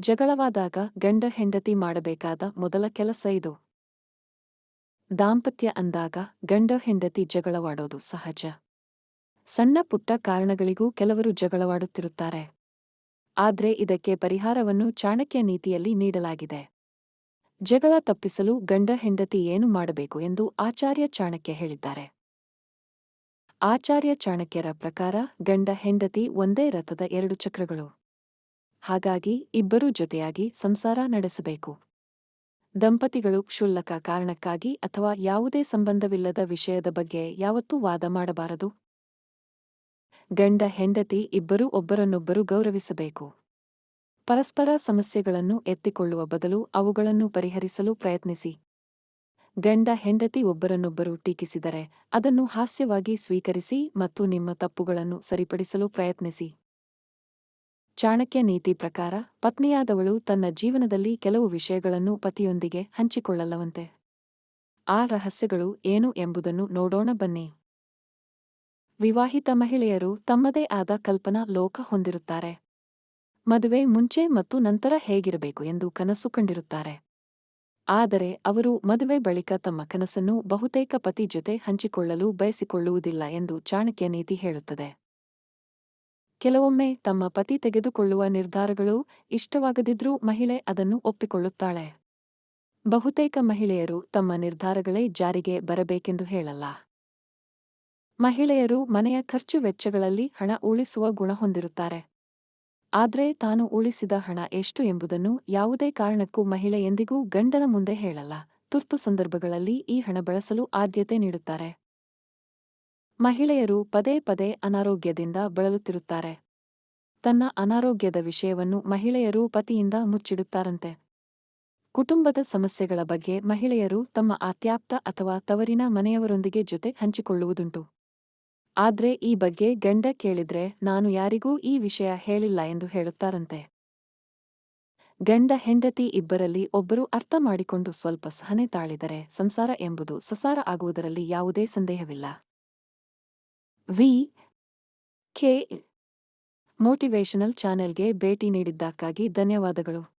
ಜಗಳವಾದಾಗ ಗಂಡ ಹೆಂಡತಿ ಮಾಡಬೇಕಾದ ಮೊದಲ ಕೆಲಸ ಇದು. ದಾಂಪತ್ಯ ಅಂದಾಗ ಗಂಡ ಹೆಂಡತಿ ಜಗಳವಾಡೋದು ಸಹಜ. ಸಣ್ಣ ಪುಟ್ಟ ಕಾರಣಗಳಿಗೂ ಕೆಲವರು ಜಗಳವಾಡುತ್ತಿರುತ್ತಾರೆ. ಆದರೆ ಇದಕ್ಕೆ ಪರಿಹಾರವನ್ನು ಚಾಣಕ್ಯ ನೀತಿಯಲ್ಲಿ ನೀಡಲಾಗಿದೆ. ಜಗಳ ತಪ್ಪಿಸಲು ಗಂಡ ಹೆಂಡತಿ ಏನು ಮಾಡಬೇಕು ಎಂದು ಆಚಾರ್ಯ ಚಾಣಕ್ಯ ಹೇಳಿದ್ದಾರೆ. ಆಚಾರ್ಯ ಚಾಣಕ್ಯರ ಪ್ರಕಾರ ಗಂಡ ಹೆಂಡತಿ ಒಂದೇ ರಥದ ಎರಡು ಚಕ್ರಗಳು. ಹಾಗಾಗಿ ಇಬ್ಬರೂ ಜೊತೆಯಾಗಿ ಸಂಸಾರ ನಡೆಸಬೇಕು. ದಂಪತಿಗಳು ಕ್ಷುಲ್ಲಕ ಕಾರಣಕ್ಕಾಗಿ ಅಥವಾ ಯಾವುದೇ ಸಂಬಂಧವಿಲ್ಲದ ವಿಷಯದ ಬಗ್ಗೆ ಯಾವತ್ತೂ ವಾದ ಮಾಡಬಾರದು. ಗಂಡ, ಹೆಂಡತಿ ಇಬ್ಬರೂ ಒಬ್ಬರನ್ನೊಬ್ಬರು ಗೌರವಿಸಬೇಕು. ಪರಸ್ಪರ ಸಮಸ್ಯೆಗಳನ್ನು ಎತ್ತಿಕೊಳ್ಳುವ ಬದಲು ಅವುಗಳನ್ನು ಪರಿಹರಿಸಲು ಪ್ರಯತ್ನಿಸಿ. ಗಂಡ, ಹೆಂಡತಿ ಒಬ್ಬರನ್ನೊಬ್ಬರು ಟೀಕಿಸಿದರೆ ಅದನ್ನು ಹಾಸ್ಯವಾಗಿ ಸ್ವೀಕರಿಸಿ ಮತ್ತು ನಿಮ್ಮ ತಪ್ಪುಗಳನ್ನು ಸರಿಪಡಿಸಲು ಪ್ರಯತ್ನಿಸಿ. ಚಾಣಕ್ಯ ನೀತಿ ಪ್ರಕಾರ ಪತ್ನಿಯಾದವಳು ತನ್ನ ಜೀವನದಲ್ಲಿ ಕೆಲವು ವಿಷಯಗಳನ್ನು ಪತಿಯೊಂದಿಗೆ ಹಂಚಿಕೊಳ್ಳಲ್ಲವಂತೆ ಆ ರಹಸ್ಯಗಳು ಏನು ಎಂಬುದನ್ನು ನೋಡೋಣ ಬನ್ನಿ. ವಿವಾಹಿತ ಮಹಿಳೆಯರು ತಮ್ಮದೇ ಆದ ಕಲ್ಪನಾ ಲೋಕ ಹೊಂದಿರುತ್ತಾರೆ. ಮದುವೆ ಮುಂಚೆ ಮತ್ತು ನಂತರ ಹೇಗಿರಬೇಕು ಎಂದು ಕನಸು ಕಂಡಿರುತ್ತಾರೆ. ಆದರೆ ಅವರು ಮದುವೆ ಬಳಿಕ ತಮ್ಮ ಕನಸನ್ನು ಬಹುತೇಕ ಪತಿ ಜೊತೆ ಹಂಚಿಕೊಳ್ಳಲು ಬಯಸಿಕೊಳ್ಳುವುದಿಲ್ಲ ಎಂದು ಚಾಣಕ್ಯ ನೀತಿ ಹೇಳುತ್ತದೆ. ಕೆಲವೊಮ್ಮೆ ತಮ್ಮ ಪತಿ ತೆಗೆದುಕೊಳ್ಳುವ ನಿರ್ಧಾರಗಳು ಇಷ್ಟವಾಗದಿದ್ರೂ ಮಹಿಳೆ ಅದನ್ನು ಒಪ್ಪಿಕೊಳ್ಳುತ್ತಾಳೆ. ಬಹುತೇಕ ಮಹಿಳೆಯರು ತಮ್ಮ ನಿರ್ಧಾರಗಳೇ ಜಾರಿಗೆ ಬರಬೇಕೆಂದು ಹೇಳಲ್ಲ. ಮಹಿಳೆಯರು ಮನೆಯ ಖರ್ಚು ವೆಚ್ಚಗಳಲ್ಲಿ ಹಣ ಉಳಿಸುವ ಗುಣ ಹೊಂದಿರುತ್ತಾರೆ. ಆದರೆ ತಾನು ಉಳಿಸಿದ ಹಣ ಎಷ್ಟು ಎಂಬುದನ್ನು ಯಾವುದೇ ಕಾರಣಕ್ಕೂ ಮಹಿಳೆ ಎಂದಿಗೂ ಗಂಡನ ಮುಂದೆ ಹೇಳಲ್ಲ. ತುರ್ತು ಸಂದರ್ಭಗಳಲ್ಲಿ ಈ ಹಣ ಬಳಸಲು ಆದ್ಯತೆ ನೀಡುತ್ತಾರೆ. ಮಹಿಳೆಯರು ಪದೇ ಪದೇ ಅನಾರೋಗ್ಯದಿಂದ ಬಳಲುತ್ತಿರುತ್ತಾರೆ. ತನ್ನ ಅನಾರೋಗ್ಯದ ವಿಷಯವನ್ನು ಮಹಿಳೆಯರು ಪತಿಯಿಂದ ಮುಚ್ಚಿಡುತ್ತಾರಂತೆ. ಕುಟುಂಬದ ಸಮಸ್ಯೆಗಳ ಬಗ್ಗೆ ಮಹಿಳೆಯರು ತಮ್ಮ ಆತ್ಯಾಪ್ತ ಅಥವಾ ತವರಿನ ಮನೆಯವರೊಂದಿಗೆ ಜೊತೆ ಹಂಚಿಕೊಳ್ಳುವುದುಂಟು. ಆದ್ರೆ ಈ ಬಗ್ಗೆ ಗಂಡ ಕೇಳಿದ್ರೆ ನಾನು ಯಾರಿಗೂ ಈ ವಿಷಯ ಹೇಳಿಲ್ಲ ಎಂದು ಹೇಳುತ್ತಾರಂತೆ. ಗಂಡ ಹೆಂಡತಿ ಇಬ್ಬರಲ್ಲಿ ಒಬ್ಬರು ಅರ್ಥ ಮಾಡಿಕೊಂಡು ಸ್ವಲ್ಪ ಸಹನೆ ತಾಳಿದರೆ ಸಂಸಾರ ಎಂಬುದು ಸಸಾರ ಆಗುವುದರಲ್ಲಿ ಯಾವುದೇ ಸಂದೇಹವಿಲ್ಲ. ವಿ ಕೆ ಮೋಟಿವೇಶನಲ್ ಚಾನೆಲ್ಗೆ ಭೇಟಿ ನೀಡಿದ್ದಕ್ಕಾಗಿ ಧನ್ಯವಾದಗಳು.